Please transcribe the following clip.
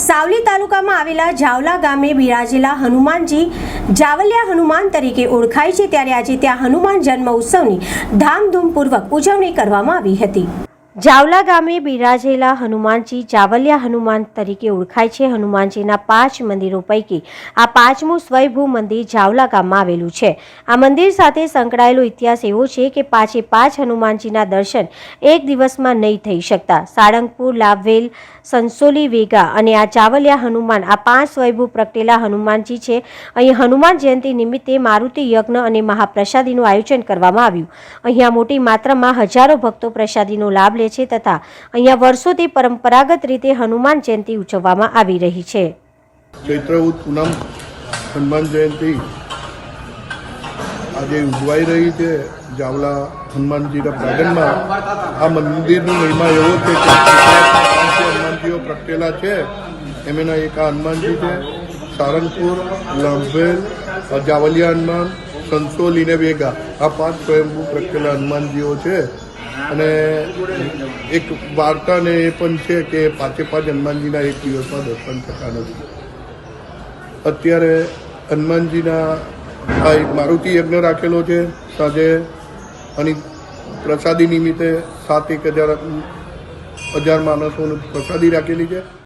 સાવલી તાલુકામાં આવેલા જાવલા ગામે બિરાજેલા હનુમાનજી જાવલિયા હનુમાન તરીકે ઓળખાય છે. ત્યારે આજે ત્યાં હનુમાન જન્મ ઉત્સવની ધામધૂમપૂર્વક ઉજવણી કરવામાં આવી હતી. જાવલા ગામે બિરાજેલા હનુમાનજી જાવલિયા હનુમાન તરીકે ઓળખાય છે. હનુમાનજીના પાંચ મંદિરો પૈકી આ પાંચમું સ્વયંભૂ મંદિર જાવલા ગામમાં આવેલું છે. આ મંદિર સાથે સંકળાયેલો ઇતિહાસ એવો છે કે પાંચે પાંચ હનુમાનજીના દર્શન એક દિવસમાં નહીં થઈ શકતા. સાળંગપુર લાભવેલ સંસોલી, વેગા અને આ ચાવલિયા હનુમાન આ પાંચ સ્વયંભૂ પ્રગટેલા હનુમાનજી છે. અહીં હનુમાન જયંતિ નિમિત્તે મારુતિ યજ્ઞ અને મહાપ્રસાદીનું આયોજન કરવામાં આવ્યું. અહીંયા મોટી માત્રામાં હજારો ભક્તો પ્રસાદીનો લાભ લે છે તથા અહીંયા વર્ષોથી પરંપરાગત રીતે હનુમાન જયંતિ ઉજવવામાં આવી રહી છે. ચૈત્રવદ પૂનમ, હનુમાન જયંતિ આજે ઉજવાઈ રહી છે. જાવલા હનુમાનજીના પ્રાંગણમાં આ મંદિરનો મહિમા એવો છે કે હનુમાનજીઓ પ્રગટેલા છે. એમના એક આ હનુમાનજી છે. સારંગપુર, લંભેલ જાવલિયા હનુમાન સંતોલીને વેગા આ પાંચ સ્વયંભૂ પ્રગટેલા હનુમાનજીઓ છે. અને એક વાર્તા ને એ પણ છે કે પાંચે પાંચ હનુમાનજીના એક દિવસમાં દર્શન થતા નથી. અત્યારે હનુમાનજીના આ એક મારુતિ યજ્ઞ રાખેલો છે સાંજે, અને પ્રસાદી નિમિત્તે સાત એક હજાર હજાર માણસોની પ્રસાદી રાખેલી છે.